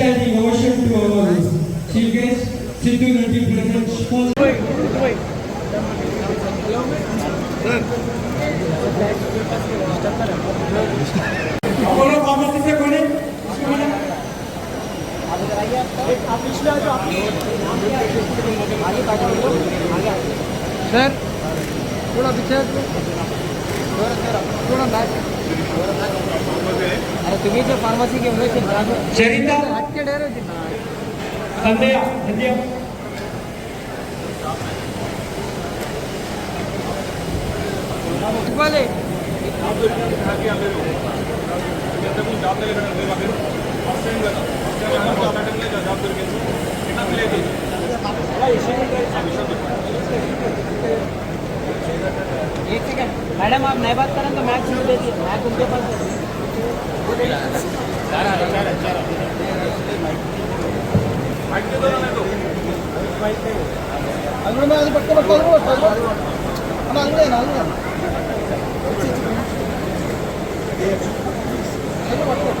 standing ovation to our chief guest, Sidhu Nadi President. Apollo pharmacy से कोने sir थोड़ा पीछे हटो। थोड़ा बैक अरे तुम्ही जे फार्मसी घेऊन शरीर हातचे डेर होती संध्या संध्या वाले आप लोग खा के आप लोग अंदर कुछ डाल देगा अंदर वाले आप सेंड लगा आप क्या करना आप पैटर्न ले. जा आप करके कितना मिलेगी आप इसी में आप इसी में एक सेकंड मैडम, आप नहीं बात करें तो मैच शुरू दे दिए मैच उनके पास अंगड़ में आगे पटको पटको अंगड़ पटको हम अंगड़े ना अंगड़े अंगड़ पटको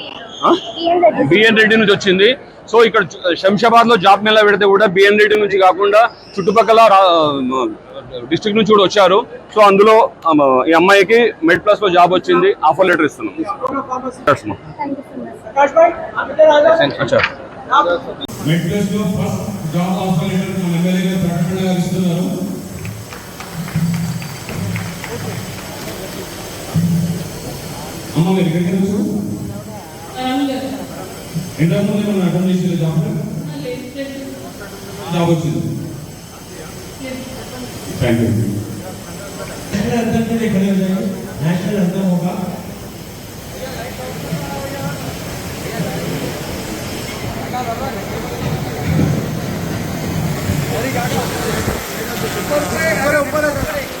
బిఎన్ రెడ్డి నుంచి వచ్చింది. సో ఇక్కడ శంషాబాద్లో జాబ్ మేళా పెడితే కూడా బిఎన్ రెడ్డి నుంచి కాకుండా చుట్టుపక్కల డిస్ట్రిక్ట్ నుంచి కూడా వచ్చారు. సో అందులో ఈ అమ్మాయికి మెడ్ ప్లస్లో జాబ్ వచ్చింది. ఆఫర్ లెటర్ ఇస్తున్నాం. That's ma. అచ్చా మెడికల్స్లో ఫస్ట్ జాబ్ ఆఫర్ లెటర్ మన ఎమ్మెల్యే గారు ప్రకటనగా ఇస్తున్నారు అమ్మ మీరు ఎక్కడికి వచ్చారు ఇంతకుముందు ఏమన్నా అటెండ్ చేసిన జాబ్ జాబ్ వచ్చింది థ్యాంక్ యూ నేషనల్ अंतर के लिए खड़े हो जाएंगे नेशनल अंतर होगा ప్యాసింజర్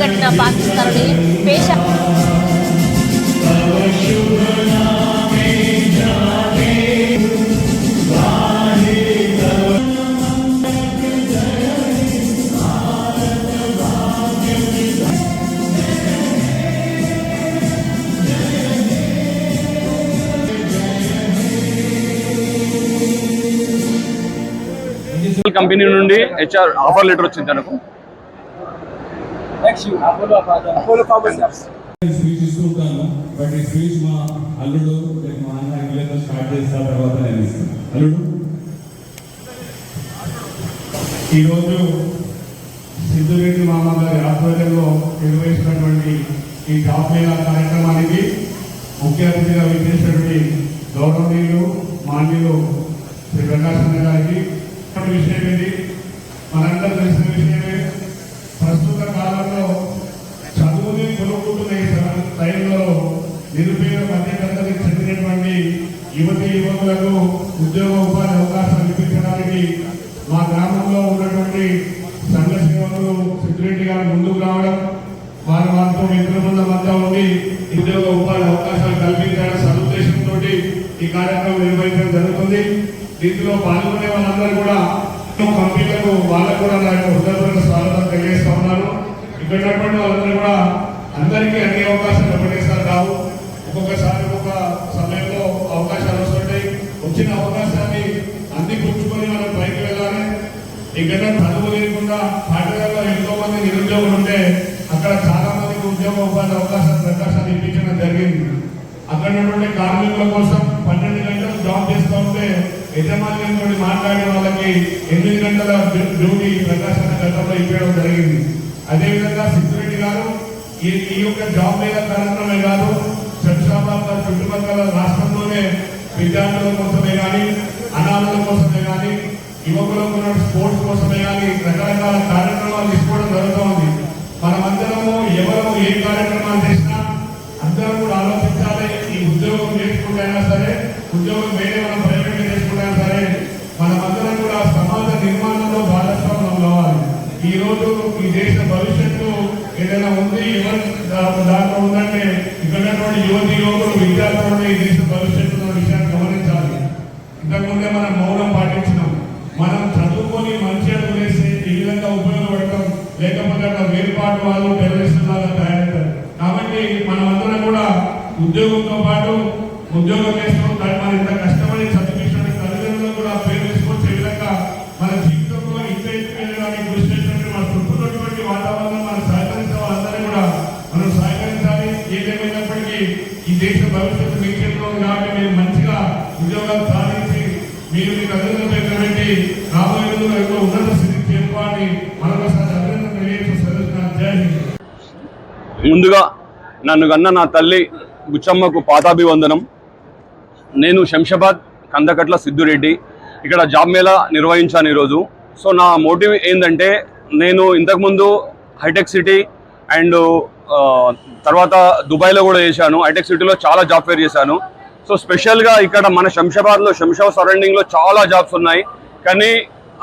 కట్టిన ఈ పేష కంపెనీ నుండి హెచ్ఆర్ ఆఫర్ లెటర్ వచ్చింది తనకు. స్పీచ్ ఇస్తుంటాను బట్ ఈ స్పీచ్ మా అల్లుడు మా అన్న ఇంగ్లీష్లో స్టార్ట్ చేసిన తర్వాత నేను ఇస్తాను అల్లుడు? ఈరోజు సిద్ధురెడ్డి మామ గారి ఆధ్వర్యంలో నిర్వహించినటువంటి ఈ జాబ్ మేళా కార్యక్రమానికి ముఖ్య అతిథిగా విచ్చేసినటువంటి గౌరవనీయులు మాన్యులు శ్రీ ప్రకాశ్ గారికి. విషయం ఏంటి అందరూ కూడా కంపెనీలకు వాళ్ళకు కూడా నా యొక్క హృదయపూర్వక స్వాగతం తెలియజేస్తా ఉన్నాను. ఇక్కడ వాళ్ళందరూ కూడా అందరికీ అన్ని అవకాశాలు ఒకటేసారి రావు ఒక్కొక్కసారి ఒక్కొక్క సమయంలో అవకాశాలు వస్తుంటాయి. వచ్చిన అవకాశాన్ని అందిపుచ్చుకొని మనం పైకి వెళ్ళాలి. ఇక్కడ చదువు లేకుండా ఫ్యాక్టరీలో ఎంతో మంది నిరుద్యోగులు ఉంటే అక్కడ చాలా మందికి ఉద్యోగ ఉపాధి అవకాశాలు ప్రకాశాలు ఇప్పించడం జరిగింది. అక్కడ ఉన్నటువంటి కార్మికుల కోసం పన్నెండు జాబ్ చేస్తూ ఉంటే యజమాన్యంతో మాట్లాడే వాళ్ళకి ఎనిమిది గంటల డ్యూటీ ప్రకాశన గతంలో ఇవ్వడం జరిగింది. అదేవిధంగా సిద్ధిరెడ్డి గారు ఈ ఈ యొక్క జాబ్ మీద కారణమే కాదు శంషాబాద్ చుట్టుపక్కల రాష్ట్రంలోనే విద్యార్థుల కోసమే కానీ అనాథుల కోసమే కానీ యువకులకు స్పోర్ట్స్ కోసమే కానీ రకరకాల కార్యక్రమాలు తీసుకోవడం జరుగుతోంది మనమందరము ఎవరు ఏ కార్యక్రమాలు చేసినా అందరం కూడా ఆలోచించాలి. ఉద్యోగం చేసుకుంటైనా సరే ఉద్యోగం వేరే మనం ప్రైవేట్ చేసుకుంటైనా సరే మనమందరం కూడా సమాజ నిర్మాణంలో భాగస్వామ్యం కావాలి. ఈ రోజు ఈ దేశ భవిష్యత్తు ఏదైనా ఉంది ఎవరు దాంట్లో ఉందంటే ఇక్కడ యువతి యువకులు విద్యార్థులు ఈ దేశ భవిష్యత్తు విషయాన్ని గమనించాలి. ఇంతకుముందే మనం మౌనం పాటించినాం. మనం చదువుకొని మంచి అడుగు ఈ విధంగా ఉపయోగపడటం లేకపోతే అక్కడ వేరుపాటు వాళ్ళు టెర్రరిస్ట్ తయారవుతారు కాబట్టి మనమందరం కూడా ఉద్యోగంతో పాటు ఉద్యోగం చేస్తాం కానీ మనం ఇంత కష్టపడి చదివించడానికి తల్లిదండ్రులు కూడా పేరు తీసుకొచ్చే విధంగా మన జీవితంలో ఇంకా ఎదుగుదలడానికి కృషి చేసినటువంటి మన చుట్టూ వాతావరణం మనం సహకరించే వాళ్ళందరినీ కూడా మనం సహకరించాలి ఏదేమైనప్పటికీ ఈ దేశ భవిష్యత్తు మీ చేతిలో కాబట్టి మీరు మంచిగా ఉద్యోగాలు సాధించి మీరు మీకు అభివృద్ధి పెట్టి రాబోయే రోజుల్లో ఎంతో ఉన్నత స్థితికి చేరుకోవాలని మరొకసారి అభినందన తెలియజేస్తూ సెలవుస్తున్నాను. జై హింద్ ముందుగా నన్ను కన్న నా తల్లి గుచ్చమ్మకు పాతాభివందనం నేను శంషాబాద్ కందకట్ల సిద్దురెడ్డి. ఇక్కడ జాబ్ మేళా నిర్వహించాను ఈరోజు. సో నా మోటివ్ ఏంటంటే నేను ఇంతకుముందు హైటెక్ సిటీ అండ్ తర్వాత దుబాయ్లో కూడా చేశాను. హైటెక్ సిటీలో చాలా జాబ్ ఫేర్ చేశాను. సో స్పెషల్గా ఇక్కడ మన శంషాబాద్లో శంషాబాద్ సరౌండింగ్లో చాలా జాబ్స్ ఉన్నాయి. కానీ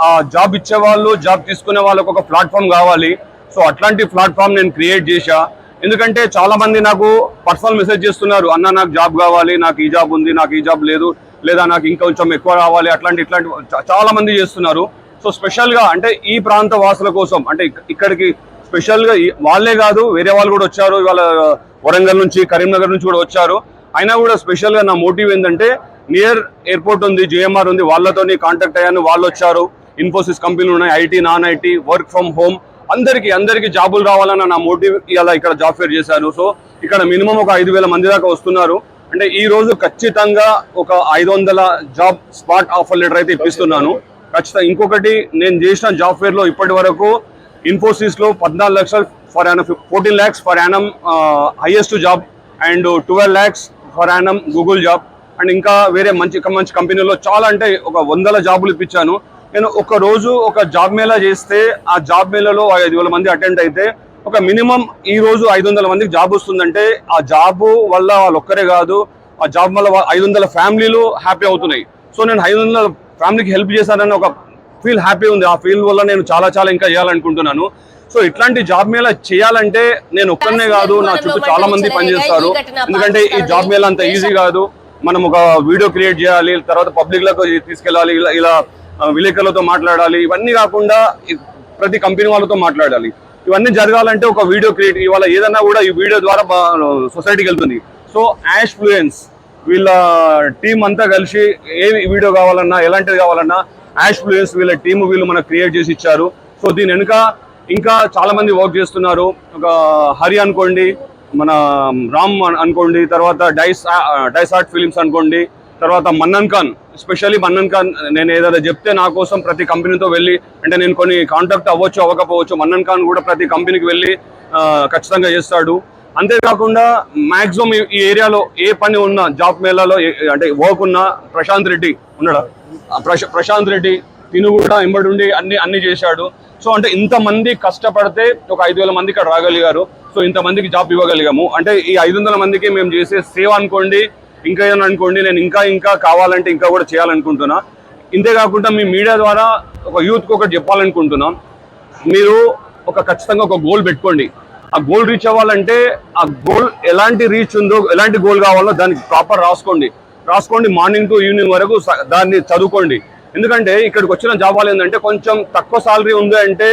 ఆ జాబ్ ఇచ్చే వాళ్ళు జాబ్ తీసుకునే వాళ్ళకు ఒక ప్లాట్ఫామ్ కావాలి. సో అట్లాంటి ప్లాట్ఫామ్ నేను క్రియేట్ చేశా. ఎందుకంటే చాలా మంది నాకు పర్సనల్ మెసేజ్ చేస్తున్నారు అన్న నాకు జాబ్ కావాలి నాకు ఈ జాబ్ ఉంది నాకు ఈ జాబ్ లేదు లేదా నాకు ఇంకొంచెం ఎక్కువ రావాలి అట్లాంటి ఇట్లాంటి చాలా మంది చేస్తున్నారు. సో స్పెషల్గా అంటే ఈ ప్రాంత వాసుల కోసం అంటే ఇక్కడికి స్పెషల్గా వాళ్ళే కాదు వేరే వాళ్ళు కూడా వచ్చారు ఇవాళ వరంగల్ నుంచి కరీంనగర్ నుంచి కూడా వచ్చారు. అయినా కూడా స్పెషల్గా నా మోటివ్ ఏంటంటే నియర్ ఎయిర్పోర్ట్ ఉంది జేఎంఆర్ ఉంది వాళ్ళతోని కాంటాక్ట్ అయ్యాను వాళ్ళు వచ్చారు. ఇన్ఫోసిస్ కంపెనీలు ఉన్నాయి IT non IT work from home అందరికి అందరికి జాబులు రావాలన్న నా మోటివ్ ఇలా ఇక్కడ జాబ్ ఫేర్ చేశాను సో ఇక్కడ మినిమం ఒక ఐదు వేల మంది దాకా వస్తున్నారు. అంటే ఈ రోజు ఖచ్చితంగా ఒక ఐదు వందల జాబ్ స్పాట్ ఆఫర్ లెటర్ అయితే ఇప్పిస్తున్నాను. ఖచ్చితంగా ఇంకొకటి నేను చేసిన జాబ్ ఫేర్లో ఇప్పటి వరకు ఇన్ఫోసిస్లో పద్నాలుగు లక్షలు per annum fourteen lakhs per annum highest job and twelve lakhs per annum Google job and ఇంకా వేరే మంచి మంచి కంపెనీలో చాలా అంటే ఒక వందల జాబులు ఇప్పించాను. నేను ఒక రోజు ఒక జాబ్ మేళా చేస్తే ఆ జాబ్ మేళాలో ఐదు వేల మంది అటెండ్ అయితే ఒక మినిమం ఈ రోజు ఐదు వందల మందికి జాబ్ వస్తుందంటే ఆ జాబ్ వల్ల వాళ్ళు ఒక్కరే కాదు ఆ జాబ్ వల్ల ఐదు వందల ఫ్యామిలీలు హ్యాపీ అవుతున్నాయి. సో నేను ఐదు వందల ఫ్యామిలీకి హెల్ప్ చేశానని ఒక ఫీల్ హ్యాపీ ఉంది. ఆ ఫీల్ వల్ల నేను చాలా చాలా ఇంకా చేయాలనుకుంటున్నాను. సో ఇట్లాంటి జాబ్ మేళా చేయాలంటే నేను ఒక్కనే కాదు నా చుట్టూ చాలా మంది పనిచేస్తారు ఎందుకంటే ఈ జాబ్ మేళా అంత ఈజీ కాదు. మనం ఒక వీడియో క్రియేట్ చేయాలి తర్వాత పబ్లిక్లకు తీసుకెళ్ళాలి ఇలా ఇలా విలేకరులతో మాట్లాడాలి. ఇవన్నీ కాకుండా ప్రతి కంపెనీ వాళ్ళతో మాట్లాడాలి. ఇవన్నీ జరగాలంటే ఒక వీడియో క్రియేట్ ఇవాళ ఏదన్నా కూడా ఈ వీడియో ద్వారా సొసైటీకి వెళ్తుంది. సో యాష్ ఫ్లూయెన్స్ వీళ్ళ టీం అంతా కలిసి ఏ వీడియో కావాలన్నా ఎలాంటిది కావాలన్నా యాష్ ఫ్లూయెన్స్ వీళ్ళ టీం వీళ్ళు మనకు క్రియేట్ చేసి ఇచ్చారు. సో దీని వెనుక ఇంకా చాలా మంది వర్క్ చేస్తున్నారు. ఒక హరి అనుకోండి మన రామ్ అనుకోండి తర్వాత డైస్ డైస్ ఆర్ట్ ఫిలిమ్స్ అనుకోండి తర్వాత మన్నన్ ఖాన్ స్పెషల్లీ మన్నన్ ఖాన్ నేను ఏదైనా చెప్తే నా కోసం ప్రతి కంపెనీతో వెళ్ళి అంటే నేను కొన్ని కాంటాక్ట్ అవ్వచ్చు అవ్వకపోవచ్చు మన్నన్ ఖాన్ కూడా ప్రతి కంపెనీకి వెళ్ళి ఖచ్చితంగా చేస్తాడు. అంతేకాకుండా మాక్సిమం ఈ ఏరియాలో ఏ పని ఉన్నా జాబ్ మేళాలో అంటే వర్క్ ఉన్నా ప్రశాంత్ రెడ్డి ఉన్నాడా? ప్రశా- ప్రశాంత్ రెడ్డి తిను కూడా ఎంబడి ఉండి అన్ని అన్ని చేశాడు. సో అంటే ఇంతమంది కష్టపడితే ఒక ఐదు వేల మంది ఇక్కడ రాగలిగారు. సో ఇంతమందికి జాబ్ ఇవ్వగలిగాము. అంటే ఈ ఐదు వందల మందికి మేము చేసే సేవ అనుకోండి ఇంకా ఏదైనా అనుకోండి నేను ఇంకా ఇంకా కావాలంటే ఇంకా కూడా చేయాలనుకుంటున్నా. ఇంతేకాకుండా మీ మీడియా ద్వారా ఒక యూత్కి ఒకటి చెప్పాలనుకుంటున్నాం. మీరు ఒక ఖచ్చితంగా ఒక గోల్ పెట్టుకోండి. ఆ గోల్ రీచ్ అవ్వాలంటే ఆ గోల్ ఎలాంటి రీచ్ ఉందో ఎలాంటి గోల్ కావాలో దానికి ప్రాపర్ రాసుకోండి. రాసుకోండి మార్నింగ్ టు ఈవినింగ్ వరకు దాన్ని చదువుకోండి. ఎందుకంటే ఇక్కడికి వచ్చిన జాబ్ ఏంటంటే కొంచెం తక్కువ సాలరీ ఉంది అంటే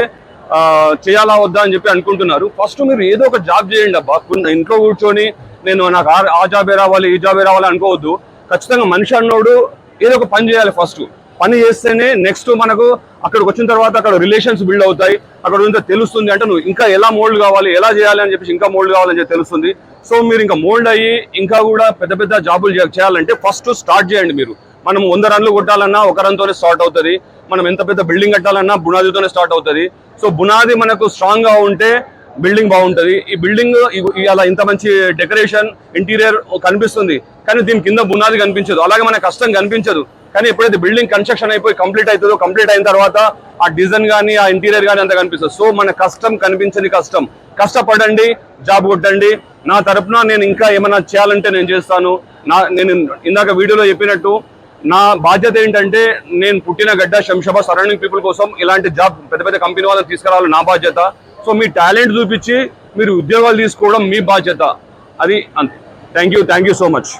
చేయాలా వద్దా అని చెప్పి అనుకుంటున్నారు. ఫస్ట్ మీరు ఏదో ఒక జాబ్ చేయండి అబ్బా. ఇంట్లో కూర్చొని నేను నాకు ఆ- జాబ్ జాబే రావాలి ఈ జాబే రావాలి అనుకోవద్దు. ఖచ్చితంగా మనిషి అన్నోడు ఏదో ఒక పని చేయాలి ఫస్ట్ పని చేస్తేనే నెక్స్ట్ మనకు అక్కడికి వచ్చిన తర్వాత అక్కడ రిలేషన్స్ బిల్డ్ అవుతాయి. అక్కడ ఇంకా తెలుస్తుంది అంటే నువ్వు ఇంకా ఎలా మోల్డ్ కావాలి ఎలా చేయాలి అని చెప్పేసి ఇంకా మోల్డ్ కావాలని చెప్పి తెలుస్తుంది. సో మీరు ఇంకా మోల్డ్ అయ్యి ఇంకా కూడా పెద్ద పెద్ద జాబులు చేయాలంటే ఫస్ట్ స్టార్ట్ చేయండి మీరు. మనం వంద రన్లు కొట్టాలన్నా ఒక రన్తోనే స్టార్ట్ అవుతుంది. మనం ఎంత పెద్ద బిల్డింగ్ కట్టాలన్నా బునాదితోనే స్టార్ట్ అవుతుంది. సో బునాది మనకు స్ట్రాంగ్గా ఉంటే బిల్డింగ్ బాగుంటుంది. ఈ బిల్డింగ్ ఇవాళ ఇంత మంచి డెకరేషన్ ఇంటీరియర్ కనిపిస్తుంది. కానీ దీని కింద బునాది కనిపించదు. అలాగే మన కష్టం కనిపించదు. కానీ ఎప్పుడైతే బిల్డింగ్ కన్స్ట్రక్షన్ అయిపోయి కంప్లీట్ అవుతుందో కంప్లీట్ అయిన తర్వాత ఆ డిజైన్ కానీ ఆ ఇంటీరియర్ కానీ అంత కనిపిస్తుంది. సో మన కష్టం కనిపించని కష్టం. కష్టపడండి జాబ్ కొట్టండి. నా తరపున నేను ఇంకా ఏమైనా చేయాలంటే నేను చేస్తాను. నా నేను ఇందాక వీడియోలో చెప్పినట్టు నా బాధ్యత ఏంటంటే నేను పుట్టిన గడ్డ శంషాబాద్ సరౌండింగ్ పీపుల్ కోసం ఇలాంటి జాబ్ పెద్ద పెద్ద కంపెనీ వాళ్ళకి తీసుకురావాలి నా బాధ్యత. సో మీ టాలెంట్ చూపించి మీరు ఉద్యోగాలు తీసుకోవడం మీ బాధ్యత. అది అంతే. Thank you thank you so much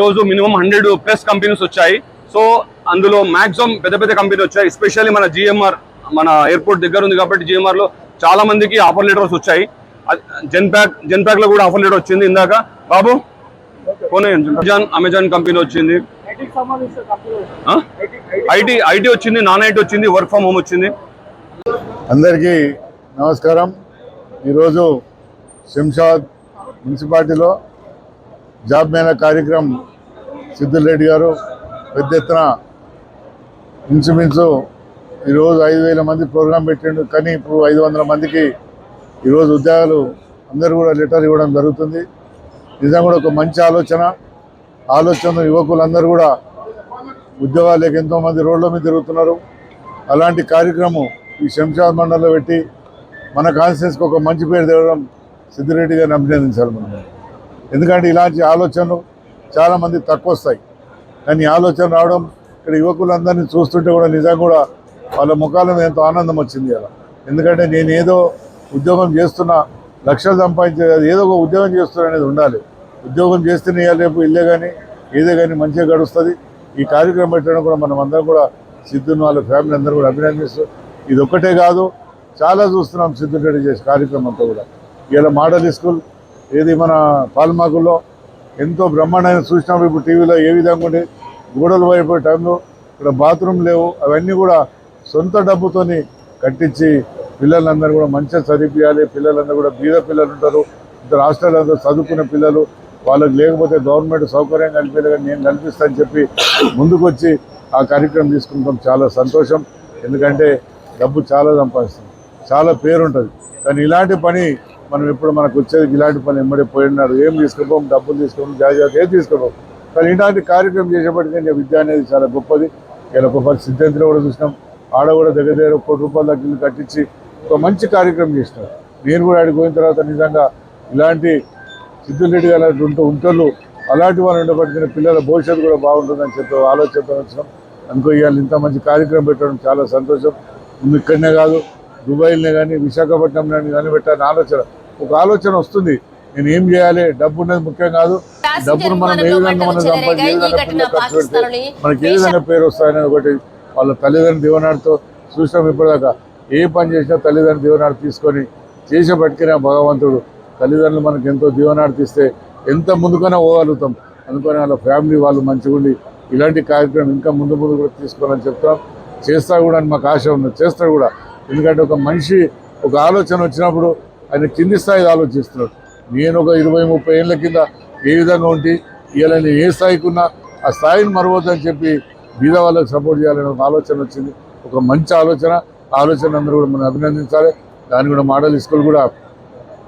రోజు మినిమం హండ్రెడ్ ప్లస్ కంపెనీస్ వచ్చాయి. సో అందులో మాక్సిమం పెద్ద పెద్ద కంపెనీ వచ్చాయి. ఎస్పెషల్లీ మన జిఎంఆర్ మన ఎయిర్పోర్ట్ దగ్గర ఉంది కాబట్టి జిఎంఆర్లో చాలా మందికి ఆఫర్ లెటర్స్ వచ్చాయి. జెన్ ప్యాక్ జెన్ ప్యాక్లో కూడా ఆఫర్ లెటర్ వచ్చింది ఇందాక. బాబు పోనీ అమెజాన్ అమెజాన్ కంపెనీ వచ్చింది. IT IT. వచ్చింది నాన్ ఐటీ వచ్చింది వర్క్ ఫ్రమ్ హోమ్ వచ్చింది. అందరికీ నమస్కారం. ఈరోజు శంషాద్ మున్సిపాలిటీలో జాబ్ మేళా కార్యక్రమం సిద్ధుల్ రెడ్డి గారు పెద్ద ఎత్తున ఇంచుమించు ఈరోజు ఐదు వేల మంది ప్రోగ్రాం పెట్టిండు. కానీ ఇప్పుడు ఐదు వందల మందికి ఈరోజు ఉద్యోగాలు అందరూ కూడా లెటర్ ఇవ్వడం జరుగుతుంది. నిజంగా కూడా ఒక మంచి ఆలోచన. ఆలోచన యువకులందరూ కూడా ఉద్యోగాలు లేక ఎంతోమంది రోడ్ల మీద తిరుగుతున్నారు. అలాంటి కార్యక్రమం ఈ శంషాద్ మండలంలో పెట్టి మన కాన్స్టిట్యూన్స్కి ఒక మంచి పేరు తేవడం సిద్ధిరెడ్డి గారిని అభినందించాలి మనం. ఎందుకంటే ఇలాంటి ఆలోచనలు చాలామంది తక్కువ వస్తాయి కానీ ఆలోచన రావడం ఇక్కడ యువకులందరినీ చూస్తుంటే కూడా నిజంగా కూడా వాళ్ళ ముఖాల ఎంతో ఆనందం వచ్చింది అలా. ఎందుకంటే నేను ఏదో ఉద్యోగం చేస్తున్నా లక్షలు సంపాదించే ఏదో ఒక ఉద్యోగం చేస్తున్నా అనేది ఉండాలి. ఉద్యోగం చేస్తేనే రేపు ఇల్లే కానీ ఏదే కానీ మంచిగా గడుస్తుంది. ఈ కార్యక్రమం పెట్టడం కూడా మనం అందరం కూడా సిద్ధుని వాళ్ళ ఫ్యామిలీ అందరూ కూడా అభినందిస్తూ ఇది ఒక్కటే కాదు చాలా చూస్తున్నాం సిద్ధిరెడ్డి చేసే కార్యక్రమం అంతా కూడా. ఇలా మోడల్ స్కూల్ ఏది మన పాల్మాకుల్లో ఎంతో బ్రహ్మాండమైన చూసినప్పుడు ఇప్పుడు టీవీలో ఏ విధంగా ఉండే గోడలు వైపు టైంలో ఇక్కడ బాత్రూమ్ లేవు అవన్నీ కూడా సొంత డబ్బుతోని కట్టించి పిల్లలందరూ కూడా మంచిగా చదివించాలి పిల్లలందరూ కూడా బీద పిల్లలు ఉంటారు ఇద్దరు హాస్టల్లో చదువుకునే పిల్లలు వాళ్ళకి లేకపోతే గవర్నమెంట్ సౌకర్యం కల్పించాలి కానీ నేను కల్పిస్తానని చెప్పి ముందుకొచ్చి ఆ కార్యక్రమం తీసుకుంటాం. చాలా సంతోషం. ఎందుకంటే డబ్బు చాలా సంపాదిస్తుంది. చాలా పేరుంటుంది. కానీ ఇలాంటి పని మనం ఎప్పుడు మనకు వచ్చేది ఇలాంటి పని ఎమ్మడే పోయినాడు. ఏం తీసుకుపోం? డబ్బులు తీసుకోము జాగ్రత్త ఏం తీసుకుపోం? కానీ ఇలాంటి కార్యక్రమం చేసేప్పటికీ విద్య అనేది చాలా గొప్పది. ఇలా ఒక పది సిద్ధాంతిలో కూడా చూసినాం. ఆడ కూడా దగ్గర దగ్గర కోటి రూపాయల దగ్గర కట్టించి ఒక మంచి కార్యక్రమం చేసినారు. నేను కూడా ఆడికి పోయిన తర్వాత నిజంగా ఇలాంటి సిద్ధుల్ రెడ్డి గారు అలాంటి ఉంటూ ఉంటారు అలాంటి వాళ్ళు ఉండబట్టిన పిల్లల భవిష్యత్తు కూడా బాగుంటుందని చెప్పి ఆలోచనతో వచ్చినాం. అనుకో ఇవాళ ఇంత మంచి కార్యక్రమం పెట్టడం చాలా సంతోషం. ఇక్కడనే కాదు దుబాయ్లోనే కానీ విశాఖపట్నంలో కానీ పెట్టాలని ఆలోచన ఒక ఆలోచన వస్తుంది. నేను ఏం చేయాలి? డబ్బు ఉన్నది ముఖ్యం కాదు. డబ్బును మనం ఏ విధంగా మనం మనకి ఏ విధంగా పేరు వస్తాయనేది ఒకటి వాళ్ళ తల్లిదండ్రుల దీవనాడితో చూసినాం ఇప్పటిదాకా. ఏ పని చేసినా తల్లిదండ్రుల దీవనాడు తీసుకొని చేసే పట్టుకునే భగవంతుడు. తల్లిదండ్రులు మనకి ఎంతో దీవనాడు తీస్తే ఎంత ముందుకైనా పోగలుగుతాం. అనుకుని వాళ్ళ ఫ్యామిలీ వాళ్ళు మంచిగా ఉండి ఇలాంటి కార్యక్రమం ఇంకా ముందు ముందు కూడా తీసుకోవాలని చెప్తాం చేస్తా కూడా అని మాకు ఆశ ఉంది. చేస్తా కూడా. ఎందుకంటే ఒక మనిషి ఒక ఆలోచన వచ్చినప్పుడు ఆయన కింది స్థాయిలో ఆలోచిస్తున్నాడు. నేను ఒక ఇరవై ముప్పై ఏళ్ళ కింద ఏ విధంగా ఉండి ఇలా నేను ఏ స్థాయికి ఉన్నా ఆ స్థాయిని మరవద్దని చెప్పి బీద వాళ్ళకి సపోర్ట్ చేయాలనే ఒక ఆలోచన వచ్చింది. ఒక మంచి ఆలోచన. ఆ ఆలోచన అందరూ కూడా మనం అభినందించాలి. దాన్ని కూడా మోడల్ స్కూల్ కూడా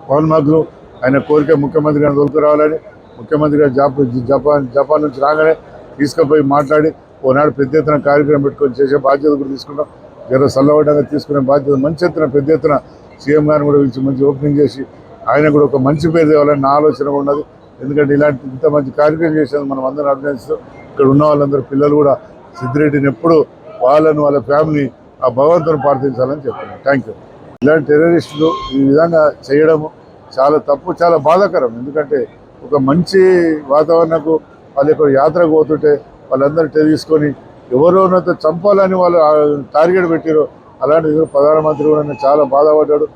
పవన్ మార్కులు ఆయన కోరిక ముఖ్యమంత్రి గారిని తోలుకురావాలని ముఖ్యమంత్రి గారు జాప జపాన్ జపాన్ నుంచి రాగానే తీసుకుపోయి మాట్లాడి ఓనాడు పెద్ద ఎత్తున కార్యక్రమం పెట్టుకొని చేసే బాధ్యత కూడా తీసుకుంటాం. జర చల్లబడ్డంగా తీసుకునే బాధ్యత మంచి ఎత్తున పెద్ద ఎత్తున సీఎం గారిని కూడా పిలిచి మంచి ఓపెనింగ్ చేసి ఆయన కూడా ఒక మంచి పేరు తేవాలని నా ఆలోచన ఉన్నది. ఎందుకంటే ఇలాంటి ఇంత మంచి కార్యక్రమం చేసేది మనం అందరం అభినందిస్తూ ఇక్కడ ఉన్న వాళ్ళందరూ పిల్లలు కూడా సిద్ధిరెడ్డిని ఎప్పుడు వాళ్ళను వాళ్ళ ఫ్యామిలీ ఆ భగవంతుని ప్రార్థించాలని చెప్తున్నాను. థ్యాంక్ యూ ఇలాంటి టెర్రరిస్టులు ఈ విధంగా చేయడము చాలా తప్పు చాలా బాధాకరం. ఎందుకంటే ఒక మంచి వాతావరణకు వాళ్ళు ఇక్కడ యాత్రకు పోతుంటే వాళ్ళందరూ టె- తీసుకొని ఎవరోనైతే చంపాలని వాళ్ళు టార్గెట్ పెట్టారు అలాంటి ప్రధానమంత్రి కూడా చాలా బాధపడ్డాడు.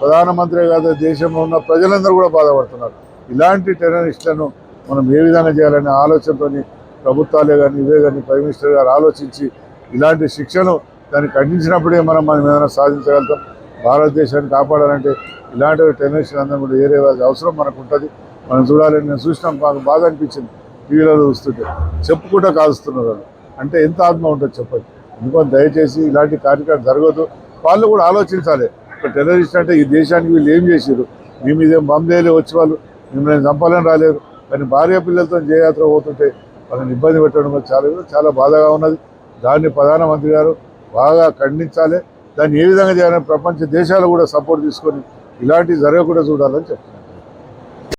ప్రధానమంత్రి కాదు దేశంలో ఉన్న ప్రజలందరూ కూడా బాధపడుతున్నారు. ఇలాంటి టెర్రరిస్టులను మనం ఏ విధంగా చేయాలనే ఆలోచనతోని ప్రభుత్వాలే కానీ ఇవే కానీ ప్రైమ్ మినిస్టర్ గారు ఆలోచించి ఇలాంటి శిక్షను దాన్ని ఖండించినప్పుడే మనం మనం ఏదైనా సాధించగలుగుతాం. భారతదేశాన్ని కాపాడాలంటే ఇలాంటి టెర్రరిస్టులు అందరం కూడా ఏరే అవసరం మనకు ఉంటుంది మనం చూడాలని నేను చూసినాం మాకు బాధ అనిపించింది. టీవీలలో చూస్తుంటే చెప్పుకుంటూ కాలుస్తున్నారు అంటే ఎంత ఆత్మ ఉంటుంది చెప్పండి. ఎందుకంటే దయచేసి ఇలాంటి కార్యక్రమం జరగదు. వాళ్ళు కూడా ఆలోచించాలి. ఒక టెర్రరిస్ట్ అంటే ఈ దేశానికి వీళ్ళు ఏం చేసారు మీ మీద ఏం బందేలే వచ్చి వాళ్ళు మిమ్మల్ని చంపాలని రాలేరు. కానీ భార్య పిల్లలతో జయయాత్ర పోతుంటే వాళ్ళని ఇబ్బంది పెట్టడం కూడా చాలా చాలా బాధగా ఉన్నది. దాన్ని ప్రధానమంత్రి గారు బాగా ఖండించాలి. దాన్ని ఏ విధంగా చేయాలని ప్రపంచ దేశాలు కూడా సపోర్ట్ తీసుకొని ఇలాంటివి జరగకుండా చూడాలని చెప్తున్నారు